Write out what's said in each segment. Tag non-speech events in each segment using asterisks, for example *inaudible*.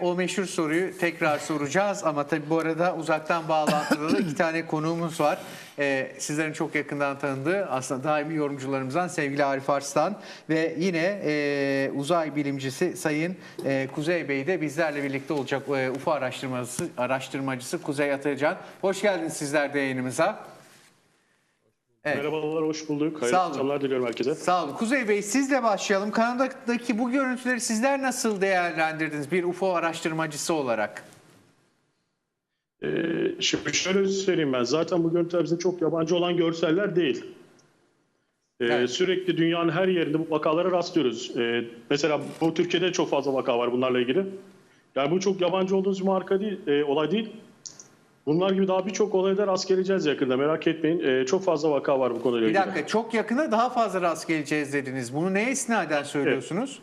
O meşhur soruyu tekrar soracağız ama tabii bu arada uzaktan bağlantıda da iki tane konuğumuz var. E, sizlerin çok yakından tanıdığı aslında daimi yorumcularımızdan sevgili Arif Arslan ve yine e, uzay bilimcisi Sayın e, Kuzey Bey de bizlerle birlikte olacak e, UFO araştırmacısı, araştırmacısı Kuzey Atacan. Hoş geldiniz sizler de yayınımıza. Evet. Merhabalar, hoş bulduk. Hayırlı akşamlar diliyorum herkese. Sağ olun. Kuzey Bey sizle başlayalım. Kanada'daki bu görüntüleri sizler nasıl değerlendirdiniz bir UFO araştırmacısı olarak? Ee, şimdi şöyle söyleyeyim ben. Zaten bu görüntüler bize çok yabancı olan görseller değil. Ee, Evet. Sürekli dünyanın her yerinde bu vakalara rastlıyoruz. Ee, mesela bu Türkiye'de çok fazla vaka var bunlarla ilgili. Yani bu çok yabancı olduğumuz bir marka değil, e, olay değil. Bunlar gibi daha birçok olayda rast geleceğiz yakında. Merak etmeyin. Ee, çok fazla vaka var bu konuyla Bir ilgili. dakika çok yakında daha fazla rast geleceğiz dediniz. Bunu neye istinaden söylüyorsunuz?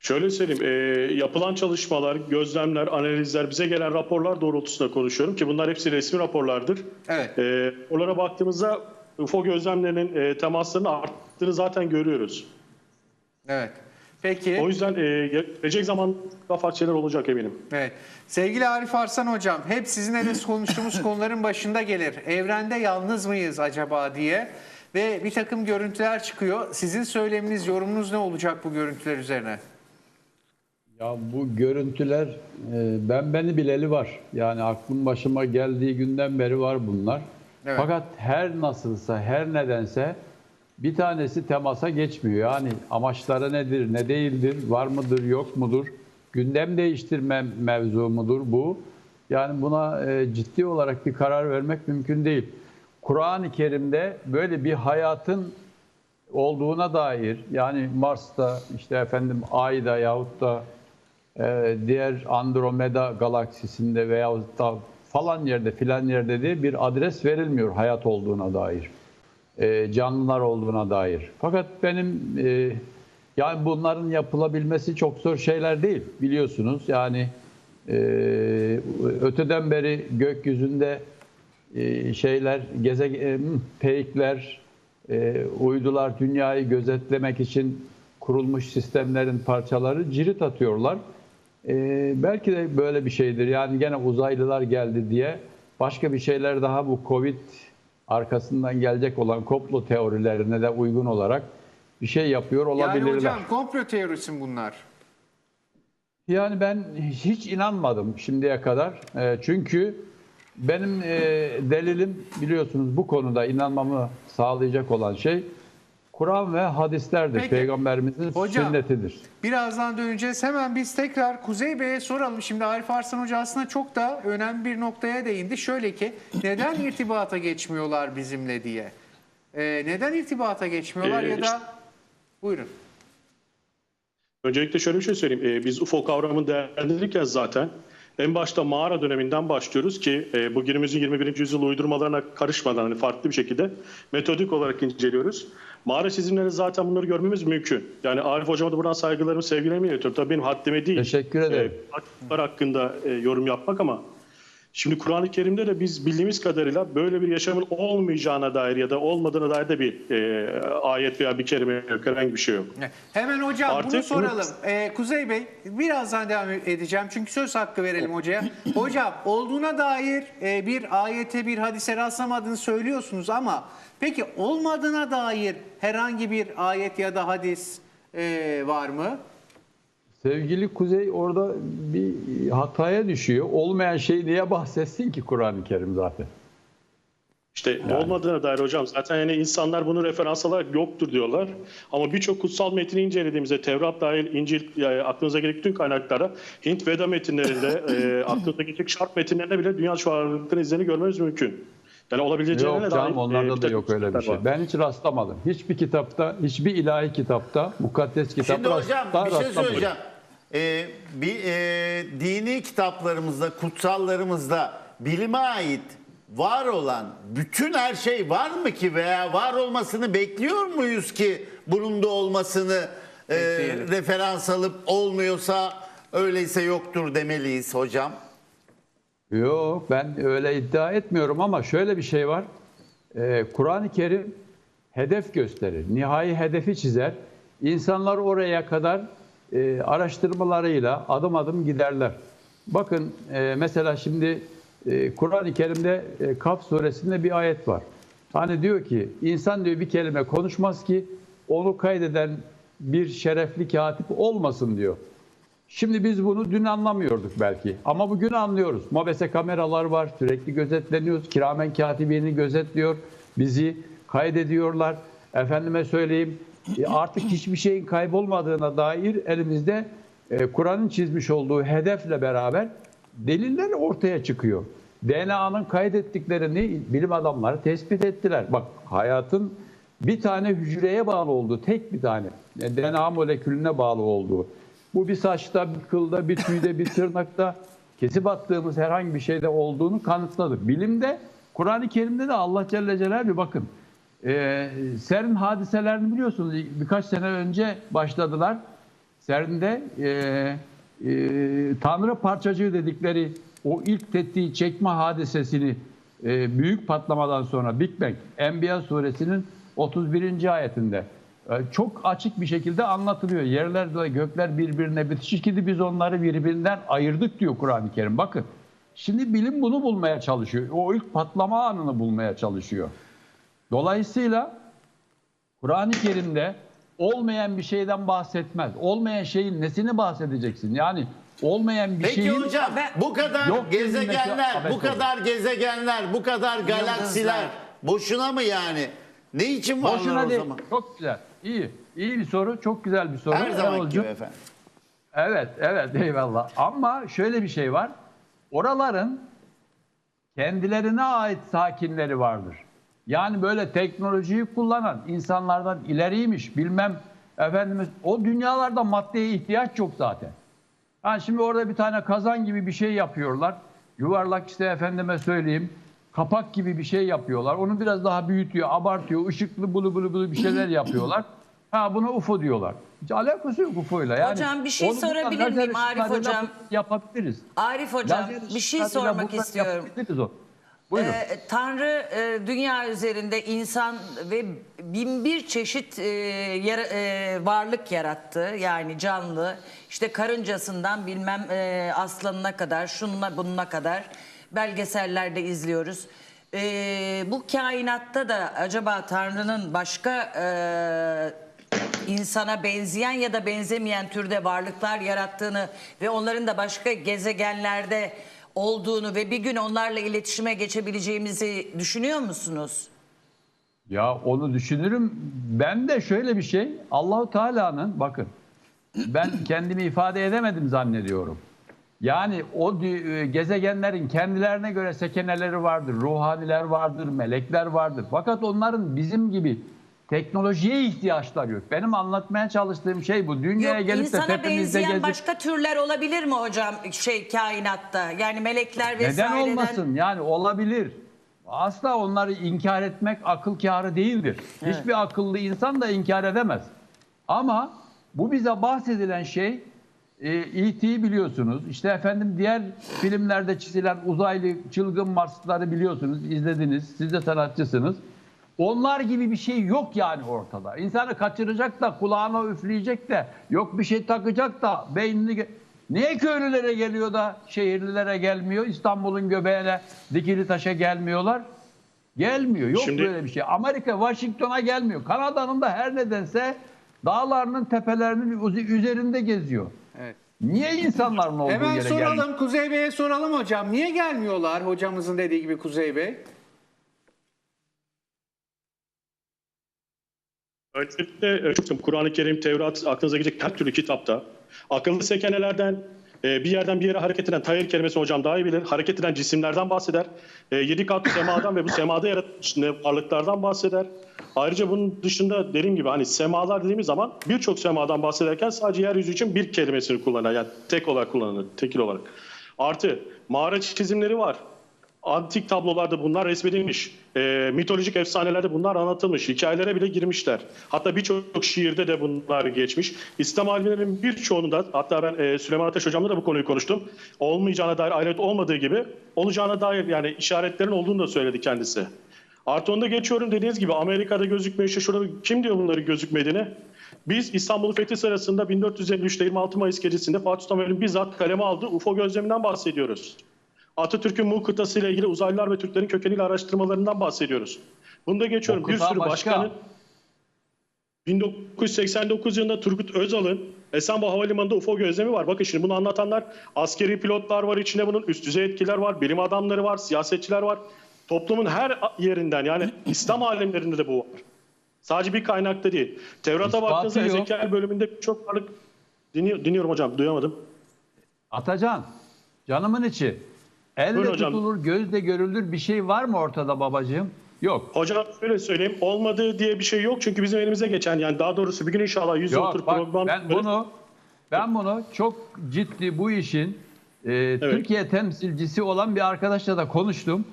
Şöyle söyleyeyim, e, yapılan çalışmalar, gözlemler, analizler, bize gelen raporlar doğrultusunda konuşuyorum ki bunlar hepsi resmi raporlardır. Evet. E, oralara baktığımızda UFO gözlemlerinin e, temaslarının arttığını zaten görüyoruz. Evet. Peki. O yüzden e, gelecek zaman daha farklı şeyler olacak eminim. Evet. Sevgili Arif Arslan hocam, hep sizinle de konuştuğumuz *laughs* konuların başında gelir. Evrende yalnız mıyız acaba diye ve bir takım görüntüler çıkıyor. Sizin söyleminiz, yorumunuz ne olacak bu görüntüler üzerine? Ya bu görüntüler e, ben beni bileli var. Yani aklım başıma geldiği günden beri var bunlar. Evet. Fakat her nasılsa, her nedense bir tanesi temasa geçmiyor. Yani amaçları nedir, ne değildir, var mıdır, yok mudur? Gündem değiştirme mevzu mudur bu? Yani buna e, ciddi olarak bir karar vermek mümkün değil. Kur'an-ı Kerim'de böyle bir hayatın olduğuna dair yani Mars'ta işte efendim Ay'da yahut da e, diğer Andromeda galaksisinde veyahut da falan yerde filan yerde diye bir adres verilmiyor hayat olduğuna dair. E, canlılar olduğuna dair. Fakat benim e, yani bunların yapılabilmesi çok zor şeyler değil biliyorsunuz. Yani e, öteden beri gökyüzünde şeyler, gezegen, peykler, uydular dünyayı gözetlemek için kurulmuş sistemlerin parçaları cirit atıyorlar. E, belki de böyle bir şeydir. Yani gene uzaylılar geldi diye başka bir şeyler daha bu Covid arkasından gelecek olan komplo teorilerine de uygun olarak bir şey yapıyor olabilirler. Yani hocam komplo teorisi mi bunlar? Yani ben hiç inanmadım şimdiye kadar. E, çünkü benim e, delilim biliyorsunuz bu konuda inanmamı sağlayacak olan şey Kur'an ve hadislerdir. Peki. Peygamberimizin Hocam. sünnetidir. Birazdan döneceğiz. Hemen biz tekrar Kuzey Bey'e soralım. Şimdi Arif Arslan Hoca aslında çok da önemli bir noktaya değindi. Şöyle ki neden *clears throat* irtibata geçmiyorlar bizimle diye. Ee, neden irtibata geçmiyorlar Ee, ya da... işte- Buyurun. Öncelikle şöyle bir şey söyleyeyim. Ee, biz UFO kavramını değerlendirirken zaten en başta mağara döneminden başlıyoruz ki e, bu günümüzün 21. yüzyıl uydurmalarına karışmadan hani farklı bir şekilde metodik olarak inceliyoruz. Mağara çizimleri zaten bunları görmemiz mümkün. Yani Arif hocama da buradan saygılarımı, sevgilerimi iletiyorum. Tabii benim haddime değil. Teşekkür ederim. E, hakkında e, yorum yapmak ama Şimdi Kur'an-ı Kerim'de de biz bildiğimiz kadarıyla böyle bir yaşamın olmayacağına dair ya da olmadığına dair de bir e, ayet veya bir kelime yok, herhangi bir şey yok. Hemen hocam bunu Artık- soralım. Ee, Kuzey Bey birazdan devam edeceğim çünkü söz hakkı verelim hocaya. Hocam olduğuna dair e, bir ayete bir hadise rastlamadığını söylüyorsunuz ama peki olmadığına dair herhangi bir ayet ya da hadis e, var mı? Sevgili Kuzey orada bir hataya düşüyor. Olmayan şey niye bahsetsin ki Kur'an-ı Kerim zaten? İşte olmadığına dair hocam zaten yani insanlar bunu referans alarak yoktur diyorlar. Ama birçok kutsal metni incelediğimizde Tevrat dahil İncil yani aklınıza gelecek bütün kaynaklara Hint Veda metinlerinde *laughs* e, aklınıza gelecek şarp metinlerinde bile dünya şu varlıkların izlerini görmemiz mümkün. Yani olabileceğine Yok dair canım e, onlarda da takım yok öyle bir şey. var. Ben hiç rastlamadım. Hiçbir kitapta, hiçbir ilahi kitapta, mukaddes kitapta Şimdi hocam bir şey rastlamadım. söyleyeceğim. Ee, bir e, dini kitaplarımızda, kutsallarımızda bilime ait var olan bütün her şey var mı ki veya var olmasını bekliyor muyuz ki bunun da olmasını e, Bekleyelim. referans alıp olmuyorsa öyleyse yoktur demeliyiz hocam. Yok ben öyle iddia etmiyorum ama şöyle bir şey var. Ee, Kur'an-ı Kerim hedef gösterir. Nihai hedefi çizer. İnsanlar oraya kadar e, araştırmalarıyla adım adım giderler. Bakın e, mesela şimdi e, Kur'an-ı Kerim'de e, Kaf suresinde bir ayet var. Hani diyor ki insan diyor bir kelime konuşmaz ki onu kaydeden bir şerefli katip olmasın diyor. Şimdi biz bunu dün anlamıyorduk belki ama bugün anlıyoruz. Mobese kameralar var, sürekli gözetleniyoruz. Kiramen katibini gözetliyor, bizi kaydediyorlar. Efendime söyleyeyim artık hiçbir şeyin kaybolmadığına dair elimizde e, Kur'an'ın çizmiş olduğu hedefle beraber deliller ortaya çıkıyor. DNA'nın kaydettiklerini bilim adamları tespit ettiler. Bak hayatın bir tane hücreye bağlı olduğu, tek bir tane e, DNA molekülüne bağlı olduğu. Bu bir saçta, bir kılda, bir tüyde, bir tırnakta kesip attığımız herhangi bir şeyde olduğunu kanıtladı. Bilimde, Kur'an-ı Kerim'de de Allah Celle Celaluhu bakın. E, CERN hadiselerini biliyorsunuz. Birkaç sene önce başladılar. CERN'de e, e, Tanrı parçacığı dedikleri o ilk tetiği çekme hadisesini e, büyük patlamadan sonra Big Bang, Enbiya suresinin 31. ayetinde e, çok açık bir şekilde anlatılıyor. Yerler ve gökler birbirine bitişik idi biz onları birbirinden ayırdık diyor Kur'an-ı Kerim. Bakın şimdi bilim bunu bulmaya çalışıyor. O ilk patlama anını bulmaya çalışıyor. Dolayısıyla Kur'an-ı Kerim'de olmayan bir şeyden bahsetmez. Olmayan şeyin nesini bahsedeceksin? Yani olmayan bir Peki şeyin hocam bu kadar Yok gezegenler, bu kadar gezegenler, bu kadar galaksiler boşuna mı yani? Ne için varlar boşuna o değil. zaman? Çok güzel. İyi. İyi bir soru. Çok güzel bir soru. Her zaman gibi efendim. Evet, evet eyvallah. Ama şöyle bir şey var. Oraların kendilerine ait sakinleri vardır. Yani böyle teknolojiyi kullanan insanlardan ileriymiş bilmem efendimiz o dünyalarda maddeye ihtiyaç yok zaten. Ha şimdi orada bir tane kazan gibi bir şey yapıyorlar. Yuvarlak işte efendime söyleyeyim kapak gibi bir şey yapıyorlar. Onu biraz daha büyütüyor, abartıyor, ışıklı bulu bulu bulu bir şeyler *laughs* yapıyorlar. Ha buna UFO diyorlar. Hiç alakası yok UFO'yla. Yani Hocam bir şey sorabilir miyim Arif hocam? yapabiliriz. Arif hocam Lazer bir şey sormak istiyorum. Buyurun. Ee, Tanrı e, dünya üzerinde insan ve bin bir çeşit e, yara- e, varlık yarattı. Yani canlı. İşte karıncasından bilmem e, aslanına kadar, şununla bununla kadar belgesellerde izliyoruz. E, bu kainatta da acaba Tanrı'nın başka e, insana benzeyen ya da benzemeyen türde varlıklar yarattığını ve onların da başka gezegenlerde olduğunu ve bir gün onlarla iletişime geçebileceğimizi düşünüyor musunuz? Ya onu düşünürüm. Ben de şöyle bir şey. Allahu Teala'nın bakın ben kendimi ifade edemedim zannediyorum. Yani o e, gezegenlerin kendilerine göre sekeneleri vardır, ruhaniler vardır, melekler vardır. Fakat onların bizim gibi teknolojiye ihtiyaçları yok. Benim anlatmaya çalıştığım şey bu. Dünyaya Yok, gelip de insana tepemizde benzeyen gezip başka türler olabilir mi hocam şey kainatta? Yani melekler Neden vesaireden. olmasın? Yani olabilir. Asla onları inkar etmek akıl kârı değildir. Hiçbir akıllı insan da inkar edemez. Ama bu bize bahsedilen şey e, E.T.'yi biliyorsunuz. İşte efendim diğer filmlerde çizilen uzaylı çılgın Marsları biliyorsunuz, izlediniz. Siz de sanatçısınız. Onlar gibi bir şey yok yani ortada. İnsanı kaçıracak da kulağına üfleyecek de yok bir şey takacak da beynini... Niye köylülere geliyor da şehirlilere gelmiyor? İstanbul'un göbeğine dikili taşa gelmiyorlar. Gelmiyor. Yok Şimdi- böyle bir şey. Amerika Washington'a gelmiyor. Kanada'nın da her nedense dağlarının tepelerinin üz- üzerinde geziyor. Evet. Niye insanların olduğu Hemen yere soralım gelmiyor? Kuzey Bey'e soralım hocam. Niye gelmiyorlar hocamızın dediği gibi Kuzey Bey? Öncelikle e, çok- Kur'an-ı Kerim, Tevrat, aklınıza gelecek her türlü kitapta akıllı sekenelerden e, bir yerden bir yere hareket eden Tayyip kelimesini hocam daha iyi bilir. Hareket eden cisimlerden bahseder. E, Yedi kat semadan ve bu semada yaratılmış varlıklardan bahseder. Ayrıca bunun dışında dediğim gibi hani semalar dediğimiz zaman birçok semadan bahsederken sadece yeryüzü için bir kelimesini kullanır. Yani tek olarak kullanılır, tekil olarak. Artı mağara çizimleri var. Antik tablolarda bunlar resmedilmiş. Ee, mitolojik efsanelerde bunlar anlatılmış. Hikayelere bile girmişler. Hatta birçok şiirde de bunlar geçmiş. İslam alimlerinin birçoğunda hatta ben e, Süleyman Ateş hocamla da bu konuyu konuştum. Olmayacağına dair ayet olmadığı gibi olacağına dair yani işaretlerin olduğunu da söyledi kendisi. Artı onda geçiyorum dediğiniz gibi Amerika'da gözükmüyor işte şurada kim diyor bunları gözükmediğini? Biz İstanbul Fethi sırasında 1453'te 26 Mayıs gecesinde Fatih Sultan Mehmet'in bizzat kaleme aldığı UFO gözleminden bahsediyoruz. Atatürk'ün Mu kıtası ile ilgili uzaylılar ve Türklerin kökeniyle araştırmalarından bahsediyoruz. Bunu da geçiyorum. Bir sürü başka. başkanın 1989 yılında Turgut Özal'ın Esenboğa Havalimanı'nda UFO gözlemi var. Bakın şimdi bunu anlatanlar askeri pilotlar var içinde bunun üst düzey etkiler var, bilim adamları var, siyasetçiler var. Toplumun her yerinden yani *clears throat* İslam alemlerinde de bu var. Sadece bir kaynakta değil. Tevrat'a baktığınızda. Ezekiel bölümünde çok varlık Dinliyor, dinliyorum hocam duyamadım. Atacan, canımın içi. Elle Buyurun hocam. tutulur, gözle görülür bir şey var mı ortada babacığım? Yok. Hocam şöyle söyleyeyim olmadığı diye bir şey yok çünkü bizim elimize geçen yani daha doğrusu bir gün inşallah yüz Yok bak program ben bunu ben bunu çok ciddi bu işin e, Türkiye temsilcisi olan bir arkadaşla da konuştum.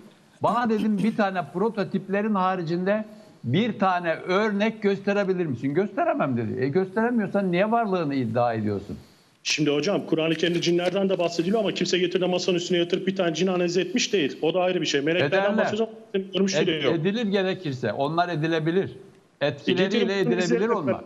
Bana dedim bir tane prototiplerin haricinde bir tane örnek gösterebilir misin? Gösteremem dedi. E gösteremiyorsan niye varlığını iddia ediyorsun? Şimdi hocam Kur'an-ı Kerim'de cinlerden de bahsediliyor ama kimse getirip de masanın üstüne yatırıp bir tane cin analiz etmiş değil. O da ayrı bir şey. Meleklerden bahsediyor görmüş Ed- edilir gerekirse. Onlar edilebilir. E, Etkileriyle bize edilebilir onlar.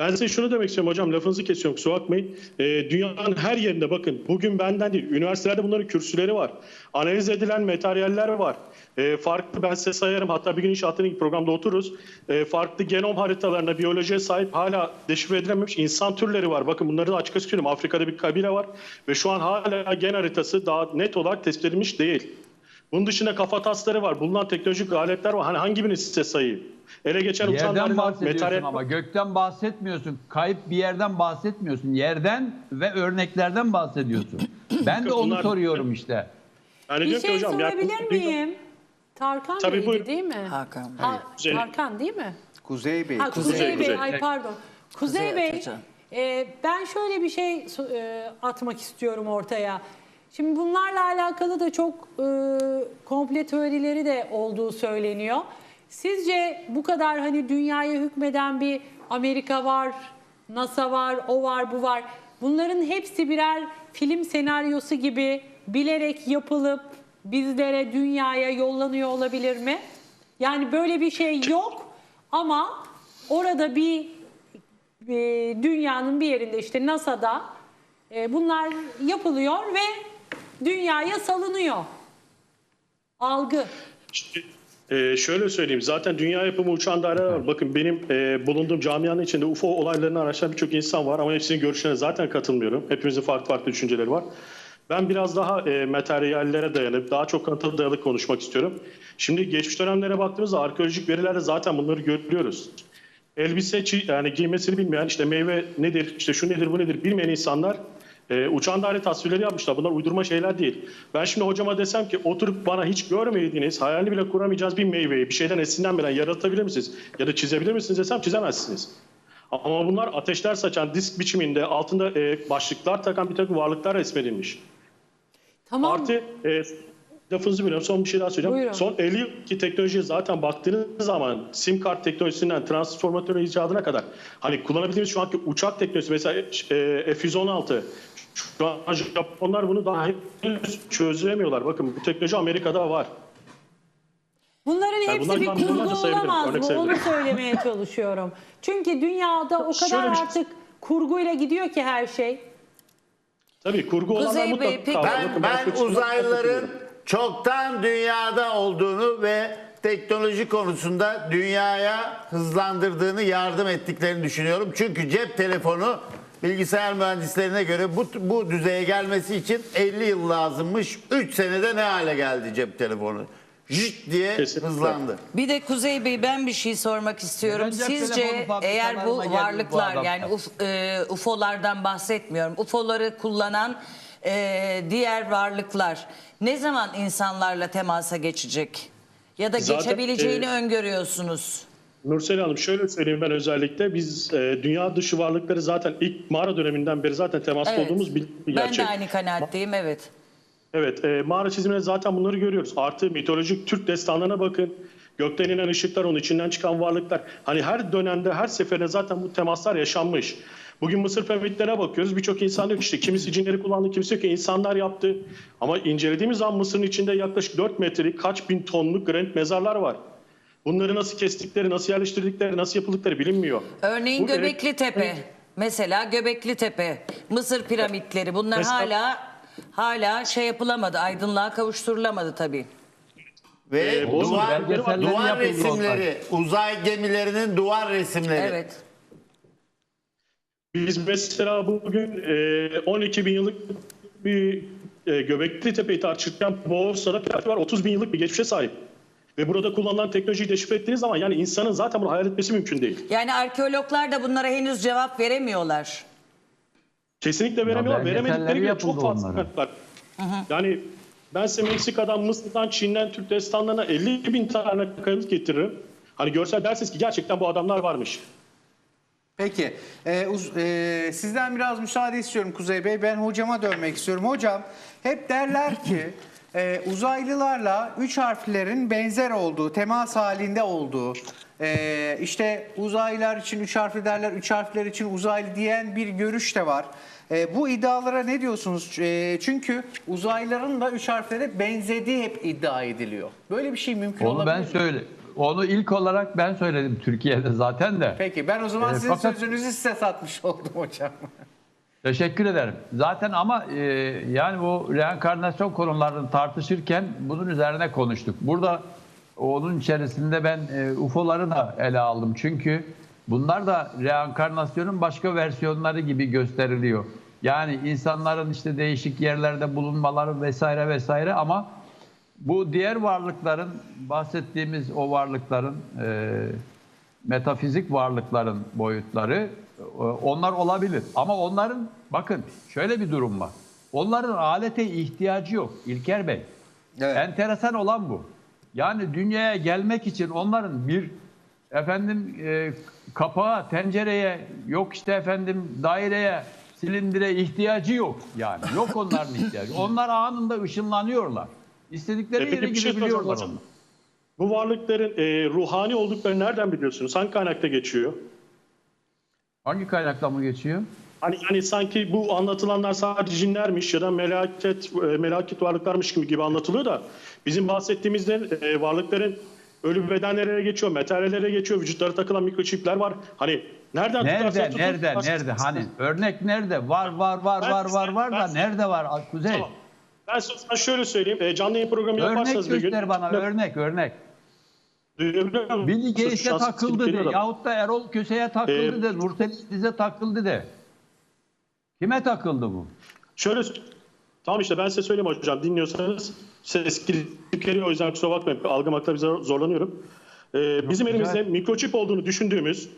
Ben size şunu demek istiyorum hocam lafınızı kesiyorum kusura bakmayın. Ee, dünyanın her yerinde bakın bugün benden değil üniversitelerde bunların kürsüleri var. Analiz edilen materyaller var. Ee, farklı ben size sayarım hatta bir gün inşaatın programda otururuz. Ee, farklı genom haritalarına biyolojiye sahip hala deşifre edilememiş insan türleri var. Bakın bunları da açık açık söyleyeyim Afrika'da bir kabile var ve şu an hala gen haritası daha net olarak tespit edilmiş değil. Bunun dışında kafa tasları var. Bulunan teknolojik aletler var. Hani hangi birini size sayayım? Ele geçen Yerden bahsediyorsun materyal- ama gökten bahsetmiyorsun. Kayıp bir yerden bahsetmiyorsun. Yerden ve örneklerden bahsediyorsun. *clears throat* Ben de onu Bunlar- soruyorum işte. Yani Bir şey hocam, yani sorabilir bu- miyim? Tarkan Tabii, Bey'di buyurun. değil mi? Hakan. Ha, Kuzey. Tarkan değil mi? Kuzey Bey. Ha, Kuzey, Kuzey, Bey, Kuzey. ay pardon. Kuzey, Kuzey Bey, e, ben şöyle bir şey e, atmak istiyorum ortaya. Şimdi bunlarla alakalı da çok e, komple teorileri de olduğu söyleniyor. Sizce bu kadar hani dünyaya hükmeden bir Amerika var, NASA var, o var, bu var. Bunların hepsi birer film senaryosu gibi bilerek yapılıp bizlere, dünyaya yollanıyor olabilir mi? Yani böyle bir şey yok ama orada bir e, dünyanın bir yerinde işte NASA'da e, bunlar yapılıyor ve dünyaya salınıyor. Algı. İşte, e, şöyle söyleyeyim. Zaten dünya yapımı uçan daireler var. Bakın benim e, bulunduğum camianın içinde UFO olaylarını araştıran birçok insan var ama hepsinin görüşlerine zaten katılmıyorum. Hepimizin farklı farklı düşünceleri var. Ben biraz daha e, materyallere dayanıp daha çok kanıta dayalı konuşmak istiyorum. Şimdi geçmiş dönemlere baktığımızda arkeolojik verilerde zaten bunları görüyoruz. Elbise yani giymesini bilmeyen işte meyve nedir, işte şu nedir, bu nedir bilmeyen insanlar e, uçan daire tasvirleri yapmışlar. Bunlar uydurma şeyler değil. Ben şimdi hocama desem ki oturup bana hiç görmediğiniz, hayalini bile kuramayacağınız bir meyveyi bir şeyden esinlenmeden yaratabilir misiniz? Ya da çizebilir misiniz desem çizemezsiniz. Ama bunlar ateşler saçan disk biçiminde altında e, başlıklar takan bir takım varlıklar resmedilmiş. Tamam. Artı e, lafınızı biliyorum son bir şey daha söyleyeceğim. Buyurun. Son 50 yılki teknolojiye zaten baktığınız zaman sim kart teknolojisinden transformatör icadına kadar hani kullanabildiğimiz şu anki uçak teknolojisi mesela e, F-116 şu an Japonlar bunu daha henüz çözemiyorlar. Bakın bu teknoloji Amerika'da var. Bunların Yani hepsi bir ben kurgu olamaz örnek mı? Onu söylemeye *laughs* çalışıyorum. Çünkü dünyada o kadar şey- artık kurguyla gidiyor ki her şey. Tabii kurgu Kuzey olanlar Bey, mutlaka peki-. Ben, Bakın ben çok- uzaylıların çoktan dünyada olduğunu ve teknoloji konusunda dünyaya hızlandırdığını, yardım ettiklerini düşünüyorum. Çünkü cep telefonu bilgisayar mühendislerine göre bu, bu düzeye gelmesi için 50 yıl lazımmış. 3 senede ne hale geldi cep telefonu? Jüt diye Kesinlikle. hızlandı. Bir de Kuzey Bey ben bir şey sormak istiyorum. Neden cep Sizce telefonu fabrikalarına eğer bu geldi bu varlıklar yani uf, e, UFO'lardan bahsetmiyorum. UFO'ları kullanan e, diğer varlıklar ne zaman insanlarla temasa geçecek? Ya da Zaten, geçebileceğini e, öngörüyorsunuz. Nursel Hanım şöyle söyleyeyim ben özellikle biz e, dünya dışı varlıkları zaten ilk mağara döneminden beri zaten temasta Evet. olduğumuz bir, bir Ben gerçek. de aynı kanaatteyim evet. Evet, e, mağara çiziminde zaten bunları görüyoruz. Artı mitolojik Türk destanlarına bakın. Gökten inen ışıklar, onun içinden çıkan varlıklar. Hani her dönemde, her seferinde zaten bu temaslar yaşanmış. Bugün Mısır piramitlerine bakıyoruz. Birçok insan diyor ki işte kimisi cinleri kullandı, kimisi diyor ki insanlar yaptı. Ama incelediğimiz zaman Mısır'ın içinde yaklaşık 4 metrelik kaç bin tonluk granit mezarlar var. Bunları nasıl kestikleri, nasıl yerleştirdikleri, nasıl yapıldıkları bilinmiyor. Örneğin Bu Göbekli Tepe. Evet. Mesela Göbekli Tepe, Mısır piramitleri bunlar Mesela- hala hala şey yapılamadı, aydınlığa kavuşturulamadı tabii. Ve Ee, duvar, duvar yapıldı resimleri, uzay gemilerinin duvar resimleri. Evet. Biz mesela bugün e, 12 bin yıllık bir e, Göbekli Tepe'yi tartışırken piramit var 30 bin yıllık bir geçmişe sahip. Ve burada kullanılan teknolojiyi deşifre ettiğiniz zaman yani insanın zaten bunu hayal etmesi mümkün değil. Yani arkeologlar da bunlara henüz cevap veremiyorlar. Kesinlikle veremiyorlar. Veremedikleri bile yapıldı çok fazla onların. kanıt var. Yani ben size Meksika'dan, Mısır'dan, Çin'den, Türk destanlarına 50 bin tane kanıt getiririm. Hani görsel dersiniz ki gerçekten bu adamlar varmış. Peki. Ee, uz- e, sizden biraz müsaade istiyorum Kuzey Bey. Ben hocama dönmek istiyorum. Hocam hep derler ki e, uzaylılarla üç harflerin benzer olduğu, temas halinde olduğu. e, işte uzaylılar için üç harfli derler, üç harfler için uzaylı diyen bir görüş de var. E, bu iddialara ne diyorsunuz? E, çünkü uzaylıların da üç harflere benzediği hep iddia ediliyor. Böyle bir şey mümkün Onu olabilir ben mi? söyle. Onu ilk olarak ben söyledim Türkiye'de zaten de. Peki ben o zaman E, sizin fakat- sözünüzü size satmış oldum hocam. *laughs* Teşekkür ederim. Zaten ama e, yani bu reenkarnasyon konularını tartışırken bunun üzerine konuştuk. Burada onun içerisinde ben e, UFO'ları da ele aldım. Çünkü bunlar da reenkarnasyonun başka versiyonları gibi gösteriliyor. Yani insanların işte değişik yerlerde bulunmaları vesaire vesaire ama bu diğer varlıkların bahsettiğimiz o varlıkların e, metafizik varlıkların boyutları onlar olabilir. Ama onların bakın şöyle bir durum var. Onların alete ihtiyacı yok İlker Bey. Evet. Enteresan olan bu. Yani dünyaya gelmek için onların bir efendim e, kapağa, tencereye, yok işte efendim daireye, silindire ihtiyacı yok yani. Yok onların ihtiyacı. Onlar anında ışınlanıyorlar. İstedikleri E yere bir şey gidebiliyorlar soracağım. onlar. Bu varlıkların e, ruhani olduklarını nereden biliyorsunuz? Hangi kaynakta geçiyor? Hangi kaynakla mı geçiyor? Hani, hani sanki bu anlatılanlar sadece cinlermiş ya da melaket e, melaket varlıklarmış gibi gibi anlatılıyor da bizim bahsettiğimizde e, varlıkların ölü bedenlere geçiyor, metallere geçiyor, vücutlara takılan mikroçipler var. Hani nereden Nerede, tutarsanız tutun, nerede, tutarsınız. nerede? Hani örnek nerede? Var, var, var, Ben var, var, var da nerede var? Kuzey. Tamam. Ben sana şöyle söyleyeyim. E, canlı yayın programı Örnek yaparsanız bir gün... göster bana, örnek, örnek. Duyabiliyor musun? Billy Gates'e takıldı de, yahut da Erol Köse'ye takıldı Ee, de, Nurten İdiz'e takıldı de. Kime takıldı bu? Şöyle tamam işte ben size söyleyeyim hocam dinliyorsanız ses gidip geliyor o yüzden kusura bakmayın algımakta bize zorlanıyorum. Ee, bizim güzel. elimizde mikroçip olduğunu düşündüğümüz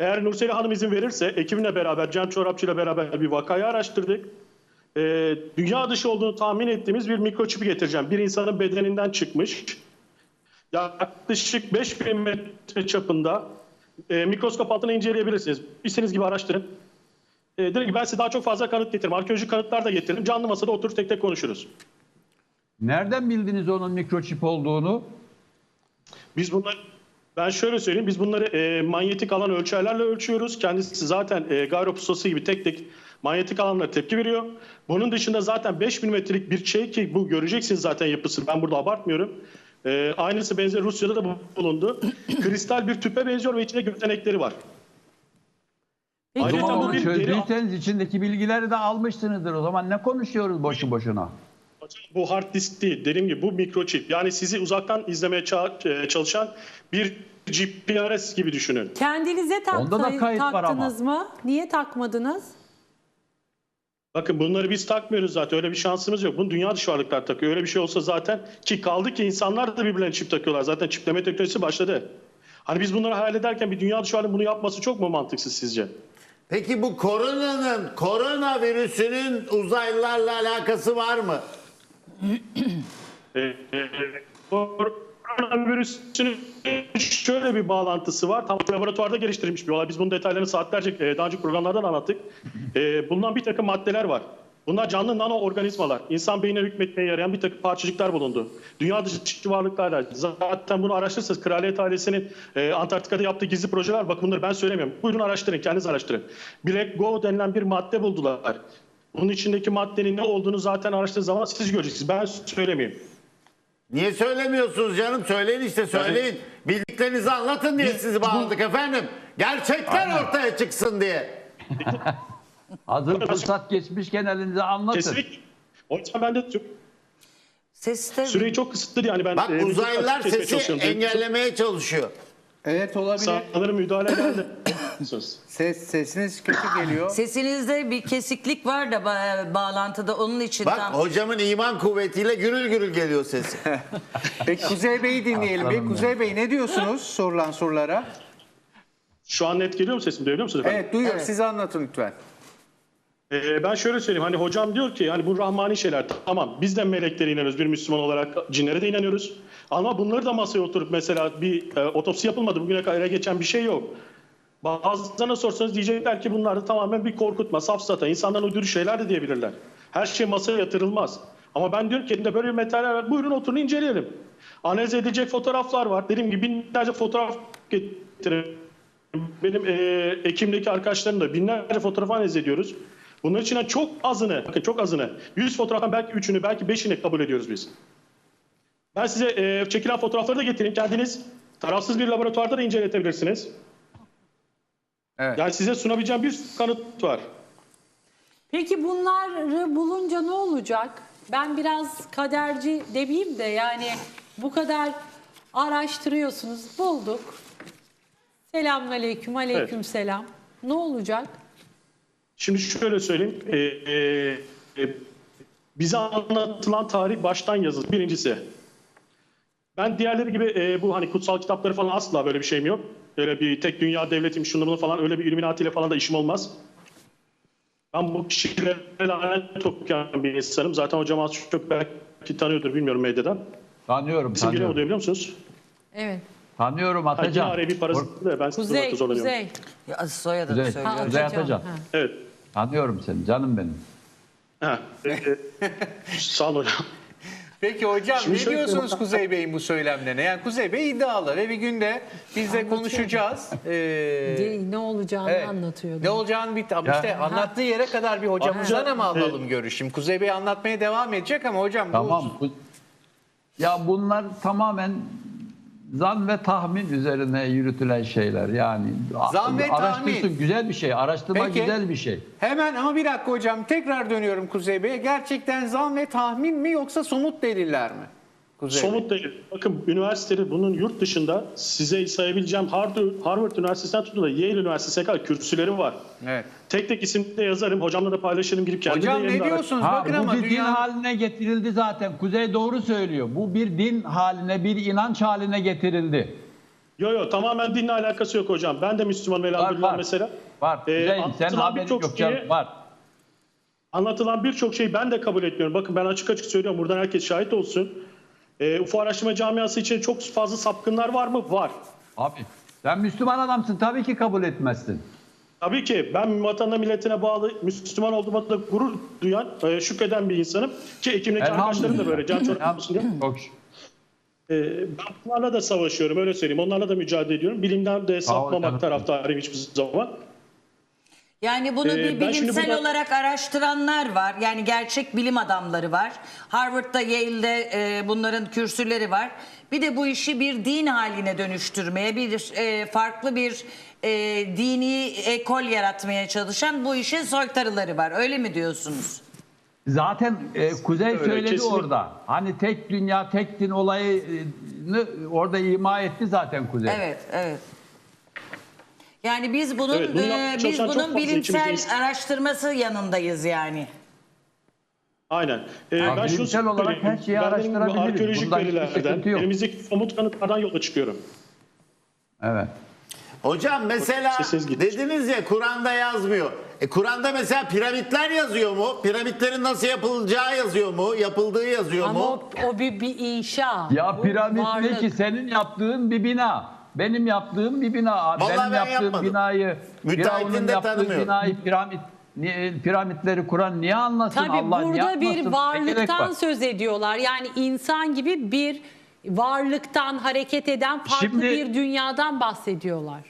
eğer Nurseli Hanım izin verirse ekibimle beraber Cem Çorapçı ile beraber bir vakayı araştırdık. Ee, dünya dışı olduğunu tahmin ettiğimiz bir mikroçipi getireceğim. Bir insanın bedeninden çıkmış. Yaklaşık 5000 metre çapında e, mikroskop altına inceleyebilirsiniz. İstediğiniz gibi araştırın. E, dedim ki ben size daha çok fazla kanıt getiririm. Arkeolojik kanıtlar da getiririm. Canlı masada oturup tek tek konuşuruz. Nereden bildiniz onun mikroçip olduğunu? Biz bunları ben şöyle söyleyeyim. Biz bunları e, manyetik alan ölçerlerle ölçüyoruz. Kendisi zaten e, gyro pusası gibi tek tek manyetik alanlara tepki veriyor. Bunun dışında zaten 5000 metrelik bir şey ki bu göreceksiniz zaten yapısı. Ben burada abartmıyorum. E, aynısı benzer Rusya'da da bulundu. *clears throat* Kristal bir tüpe benziyor ve içinde gözenekleri var. O Ayrıca zaman bu onu bir deri- çözdüyseniz içindeki bilgileri de almışsınızdır. O zaman ne konuşuyoruz boşu boşuna? Hocam Bu hard disk değil. Dediğim gibi bu mikroçip. Yani sizi uzaktan izlemeye ça- e, çalışan bir GPRS gibi düşünün. Kendinize tak- Onda da kayıt var taktınız mı? Niye takmadınız? Bakın bunları biz takmıyoruz zaten. Öyle bir şansımız yok. Bunu dünya dışı varlıklar takıyor. Öyle bir şey olsa zaten ki kaldı ki insanlar da birbirlerine çip takıyorlar. Zaten çipleme teknolojisi başladı. Hani biz bunları hayal ederken bir dünya dışı varlığın bunu yapması çok mu mantıksız sizce? Peki bu koronanın, koronavirüsünün uzaylılarla alakası var mı? *clears throat* Ee, e, Koronavirüsün şöyle bir bağlantısı var. Tam laboratuvarda geliştirilmiş bir olay. Biz bunun detaylarını saatlerce e, daha önce programlardan anlattık. E, bulunan bir takım maddeler var. Bunlar canlı nano organizmalar. İnsan beynine hükmetmeye yarayan bir takım parçacıklar bulundu. Dünya dışı varlıklarla. Zaten bunu araştırırsanız Kraliyet ailesinin e, Antarktika'da yaptığı gizli projeler. Bakın bunları ben söylemiyorum. Buyurun araştırın, kendiniz araştırın. Black Go denilen bir madde buldular. Bunun içindeki maddenin ne olduğunu zaten araştırdığınız zaman siz göreceksiniz. Ben söylemiyorum. Niye söylemiyorsunuz canım? Söyleyin işte söyleyin. Bildiklerinizi anlatın diye sizi bağladık efendim. Gerçekler ortaya çıksın diye. *laughs* Hazır fırsat geçmişken elinize anlatın. Kesinlikle. O yüzden ben de Sesi de süreyi çok kısıtlı yani ben Bak e, uzaylılar sesi engellemeye çalışıyor. Evet olabilir. Sanırım müdahale geldi. *coughs* Ses sesiniz kötü geliyor. *coughs* sesinizde bir kesiklik var da ba- bağlantıda onun için Bak tam. hocamın iman kuvvetiyle gürül gürül geliyor sesi. *laughs* Peki Kuzey Bey'i dinleyelim. Aslanım Kuzey Bey ne diyorsunuz sorulan sorulara? Şu an net geliyor mu sesim duyabiliyor musunuz efendim? Evet duyuyoruz. Siz anlatın lütfen. Ee, ben şöyle söyleyeyim hani hocam diyor ki hani bu rahmani şeyler tamam biz de meleklere inanıyoruz bir Müslüman olarak cinlere de inanıyoruz. Ama bunları da masaya oturup mesela bir e, otopsi yapılmadı bugüne kadar geçen bir şey yok. Bazılarına sorsanız diyecekler ki bunlar da tamamen bir korkutma, safsata, insandan uydurur şeyler de diyebilirler. Her şey masaya yatırılmaz. Ama ben diyorum ki elimde böyle bir materyaller var. Buyurun oturun inceleyelim. Analiz edilecek fotoğraflar var. Dediğim gibi binlerce fotoğraf getirin. Benim e, Ekim'deki arkadaşlarım da binlerce fotoğraf analiz ediyoruz. Bunların içinden çok azını, bakın çok azını, 100 fotoğraftan belki 3'ünü, belki 5'ini kabul ediyoruz biz. Ben size e, çekilen fotoğrafları da getireyim. Kendiniz tarafsız bir laboratuvarda da inceletebilirsiniz. Evet. Yani size sunabileceğim bir kanıt var. Peki bunları bulunca ne olacak? Ben biraz kaderci demeyeyim de yani bu kadar araştırıyorsunuz, bulduk. Selamünaleyküm, aleyküm selam. Ne olacak? Şimdi şöyle söyleyeyim. E, e, e, bize anlatılan tarih baştan yazılır. Birincisi. Ben diğerleri gibi e, bu hani kutsal kitapları falan asla böyle bir şeyim yok. Öyle bir tek dünya devletim şunu bunu falan öyle bir illuminati ile falan da işim olmaz. Ben bu kişilere lanet okuyan bir insanım. Zaten hocam az çok belki tanıyordur bilmiyorum medyadan. Tanıyorum, İsim tanıyorum. duyabiliyor musunuz? Evet. Tanıyorum Atacan. araya bir parası da ben Kuzey, Kuzey, zorlanıyorum. Kuzey. Ya, soyadını söylüyorum. Ha, Kuzey Atacan, Atacan. ha. Evet. Tanıyorum seni canım benim. Ha, e, *laughs* sağ olun hocam. Peki hocam Şimdi ne diyorsunuz Kuzey Bey'in bu söylemlerine? Yani Kuzey Bey iddialı ve bir günde biz de konuşacağız. *laughs* Ee, ne olacağını evet. anlatıyordu. Ne olacağını bir ama Ya. işte anlattığı yere kadar bir hocamızdan ama alalım görüşüm. Kuzey Bey anlatmaya devam edecek ama hocam bu Tamam. bu- Ya bunlar tamamen zan ve tahmin üzerine yürütülen şeyler. Yani Zan ve araştırsın tahmin. güzel bir şey. Araştırma Peki. güzel bir şey. Hemen ama bir dakika hocam tekrar dönüyorum Kuzey Bey'e. Gerçekten zan ve tahmin mi yoksa somut deliller mi? Kuzey. Somut değil. Bakın üniversiteleri bunun yurt dışında size sayabileceğim Harvard, Harvard Üniversitesi'nden tutun da Yale Üniversitesi'ne kadar kürsüleri var. Evet. Tek tek isim de yazarım. Hocamla da paylaşırım girip kendim Hocam ne diyorsunuz? Ha, Bakın bu ama bir din dünya haline getirildi zaten. Kuzey doğru söylüyor. Bu bir din haline, bir inanç haline getirildi. Yo yo tamamen dinle alakası yok hocam. Ben de Müslümanım elhamdülillah var. mesela. Var. Ee, Kuzey, sen haberin birçok yok canım. Var. Anlatılan birçok şeyi ben de kabul etmiyorum. Bakın ben açık açık söylüyorum. Buradan herkes şahit olsun. Ee, UFO araştırma camiası için çok fazla sapkınlar var mı? Var. Abi sen Müslüman adamsın. Tabii ki kabul etmezsin. Tabii ki ben vatanına milletine bağlı Müslüman olduğuma da gurur duyan, e, şükreden bir insanım. Ki Ekim'deki arkadaşlarım da böyle can diye. Çok. E, ben bunlarla da savaşıyorum öyle söyleyeyim. Onlarla da mücadele ediyorum. Bilimden de sapmamak taraftarıyım hiçbir zaman. Yani bunu Ee, bir ben şimdi bilimsel burada- olarak araştıranlar var. Yani gerçek bilim adamları var. Harvard'da, Yale'de e, bunların kürsüleri var. Bir de bu işi bir din haline dönüştürmeye, bir e, farklı bir e, dini ekol yaratmaya çalışan bu işin soytarıları var. Öyle mi diyorsunuz? Zaten e, Kuzey Öyle, söyledi kesinlikle. orada. Hani tek dünya, tek din olayını orada ima etti zaten Kuzey. Evet, evet. Yani biz bunun Evet, bunu e, biz çok bunun bilimsel araştırması yanındayız yani. Aynen. Ee, ben şunu bilimsel olarak söyleyeyim. her şeyi Ben araştırabiliriz. Arkeolojik Bunda hiçbir verilerden, elimizdeki somut kanıtlardan yola çıkıyorum. Evet. Hocam mesela dediniz ya Kur'an'da yazmıyor. E Kur'an'da mesela piramitler yazıyor mu? Piramitlerin nasıl yapılacağı yazıyor mu? Yapıldığı yazıyor Ama mu? o, o bir, bir inşa. Ya Bu piramit ne ki senin yaptığın bir bina. Benim yaptığım bir bina. Vallahi Benim ben yaptığım yapmadım. binayı, Müteahhitin Firavun'un de yaptığı tanımıyorum. binayı piramit Niye, piramitleri kuran niye anlasın? Tabii Allah niye burada bir anlasın? Ne gerek varlıktan var? söz ediyorlar. Yani insan gibi bir varlıktan hareket eden farklı Şimdi- bir dünyadan bahsediyorlar.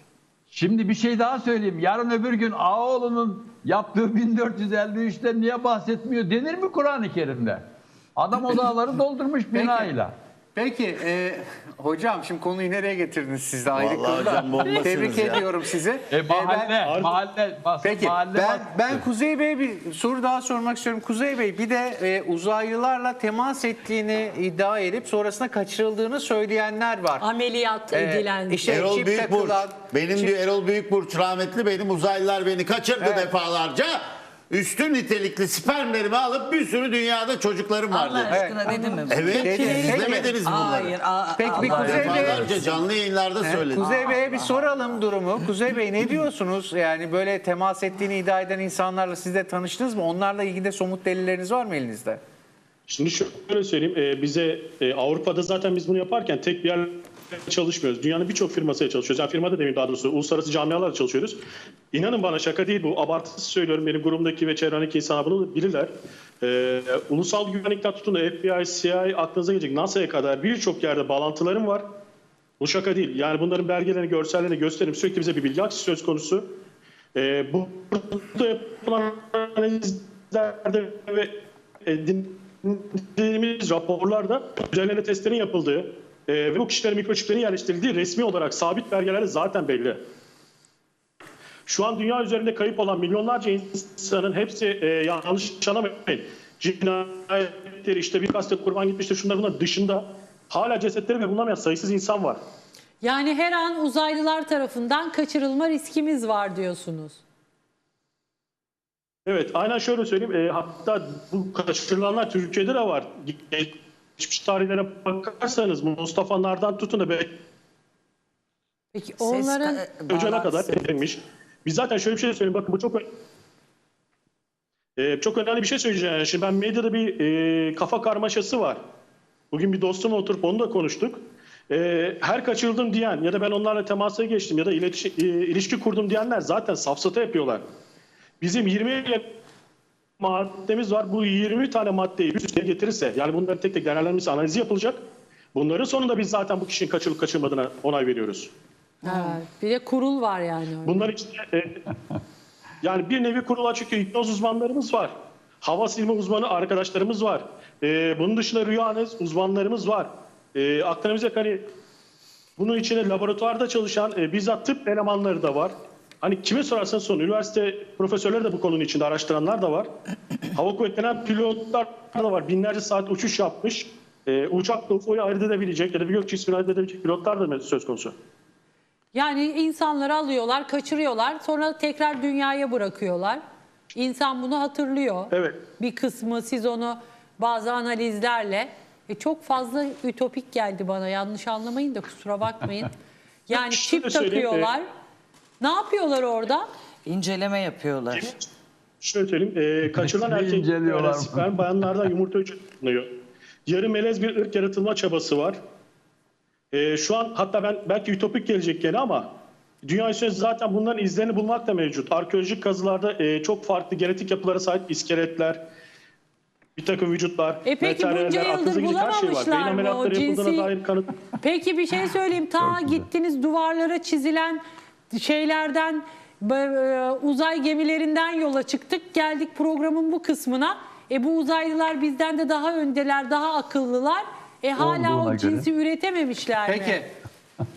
Şimdi bir şey daha söyleyeyim. Yarın öbür gün Ağoğlu'nun yaptığı 1453'ten niye bahsetmiyor denir mi Kur'an-ı Kerim'de? Adam o dağları *laughs* doldurmuş binayla. Peki e, hocam şimdi konuyu nereye getirdiniz siz de ayrı Vallahi konuda. hocam bombasınız Tebrik ya. ediyorum sizi. E, E, ben- mahalle, mahalle, bas, Peki mahalle ben ben Kuzey Bey'e bir soru daha sormak istiyorum. Kuzey Bey bir de e, uzaylılarla temas ettiğini iddia edip sonrasında kaçırıldığını söyleyenler var. Ameliyat E, edilen. işte Şey, Erol çip Büyükburç. takılan- Benim çip- diyor Erol Büyükburç rahmetli benim uzaylılar beni kaçırdı Evet. defalarca. Üstün nitelikli spermlerimi alıp bir sürü dünyada çocuklarım var Allah dedi. aşkına dedi mi? bu? Evet, Dedi. izlemediniz mi bunları? Hayır. aa, Peki bir Allah Kuzey Bey- Defalarca canlı yayınlarda söyledi. Kuzey Bey'e bir soralım durumu. Kuzey Bey ne diyorsunuz? Yani böyle temas ettiğini iddia eden insanlarla siz de tanıştınız mı? Onlarla ilgili de somut delilleriniz var mı elinizde? Şimdi şöyle söyleyeyim. e, bize e, Avrupa'da zaten biz bunu yaparken tek bir yer çalışmıyoruz. Dünyanın birçok firmasıyla çalışıyoruz. Yani firmada demeyeyim daha doğrusu uluslararası camialarla çalışıyoruz. İnanın bana şaka değil bu. Abartısı söylüyorum. Benim grubumdaki ve çevremdeki insanlar bunu bilirler. E, ulusal güvenlikten tutun da FBI, CIA aklınıza gelecek NASA'ya kadar birçok yerde bağlantılarım var. Bu şaka değil. Yani bunların belgelerini, görsellerini gösteririm. Sürekli bize bir bilgi akışı söz konusu. Ee, bu burada yapılan analizlerde ve e, dinlediğimiz raporlarda üzerlerine testlerin yapıldığı e, ve bu kişilerin mikroçiplerin yerleştirildiği resmi olarak sabit belgeler zaten belli. Şu an dünya üzerinde kayıp olan milyonlarca insanın hepsi e, yanlış anlamayın. Cinayetleri işte bir kastet kurban gitmiştir şunlar bunlar dışında hala cesetleri ve bulunamayan sayısız insan var. Yani her an uzaylılar tarafından kaçırılma riskimiz var diyorsunuz. Evet, aynen şöyle söyleyeyim. E, hatta bu kaçırılanlar Türkiye'de de var. Geçmiş tarihlere bakarsanız Mustafa'lardan tutun da belki Peki onların Öcalan'a kadar edilmiş. Biz zaten şöyle bir şey söyleyeyim. Bakın bu çok ö- e, çok önemli bir şey söyleyeceğim. Şimdi ben medyada bir e, kafa karmaşası var. Bugün bir dostumla oturup onu da konuştuk. E, her kaçırıldım diyen ya da ben onlarla temasa geçtim ya da iletişim, e, ilişki kurdum diyenler zaten safsata yapıyorlar. Bizim 20 maddemiz var. Bu 20 tane maddeyi üst üste getirirse yani bunların tek tek değerlendirmesi analizi yapılacak. Bunların sonunda biz zaten bu kişinin kaçırılıp kaçırmadığına onay veriyoruz. Ha, bir de kurul var yani. orada. Bunlar işte e, *laughs* yani bir nevi kurul açık hipnoz uzmanlarımız var. Hava silme uzmanı arkadaşlarımız var. E, bunun dışında rüya analiz uzmanlarımız var. E, aklınıza hani bunun içine laboratuvarda çalışan e, bizzat tıp elemanları da var. Hani kime sorarsanız sorun. Üniversite profesörleri de bu konunun içinde araştıranlar da var. *clears throat* Hava kuvvetlerinden pilotlar da var. Binlerce saat uçuş yapmış. E, uçakla UFO'yu ayırt edebilecek ya da bir gök cismini ayırt edebilecek pilotlar da söz konusu. Yani insanları alıyorlar, kaçırıyorlar, sonra tekrar dünyaya bırakıyorlar. İnsan bunu hatırlıyor. Evet. Bir kısmı siz onu bazı analizlerle e, çok fazla ütopik geldi bana. Yanlış anlamayın da kusura bakmayın. *laughs* Yani çip takıyorlar. Ne yapıyorlar orada? İnceleme yapıyorlar. Şöyle söyleyeyim, e, kaçırılan inceliyorlar. sperm bayanlardan yumurta hücreleniyor. Yarı melez bir ırk yaratılma çabası var. E, şu an hatta ben belki ütopik gelecek gene ama dünya üzerinde zaten bunların izlerini bulmak da mevcut. Arkeolojik kazılarda e, çok farklı genetik yapılara sahip iskeletler, bir takım vücutlar, E peki bunca yıldır şey var. bulamamışlar Beyin mı o cinsi- dair kanıt Peki bir şey söyleyeyim. Ta gittiniz duvarlara çizilen şeylerden e, uzay gemilerinden yola çıktık. Geldik programın bu kısmına. E bu uzaylılar bizden de daha öndeler, daha akıllılar. E hala Olduğuna o cinsi göre. üretememişler mi? Peki.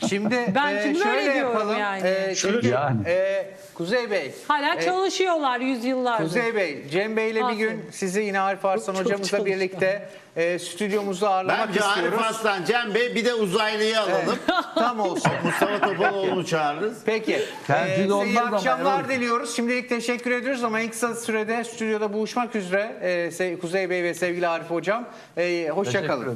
Şimdi Ben e, şimdi şöyle öyle diyorum yapalım. yani. E, Şöyle çünkü, Yani. e, Kuzey Bey. Hala e, çalışıyorlar yüzyıllardır. Kuzey Bey, Cem Bey ile bir Aferin. gün sizi yine Arif Arslan Çok hocamızla çalışkan. birlikte e, stüdyomuzda ağırlamak Bence istiyoruz. Arif Aslan, Cem Bey bir de uzaylıyı alalım. *laughs* Tam olsun. *laughs* Mustafa Topaloğlu'nu çağırırız. Peki. Tercih Ee, size olmaz iyi ama akşamlar Erol. diliyoruz. Şimdilik teşekkür ediyoruz ama en kısa sürede stüdyoda buluşmak üzere. Ee, Kuzey Bey ve sevgili Arif Hocam. Ee, hoşça Teşekkür kalın. ederim.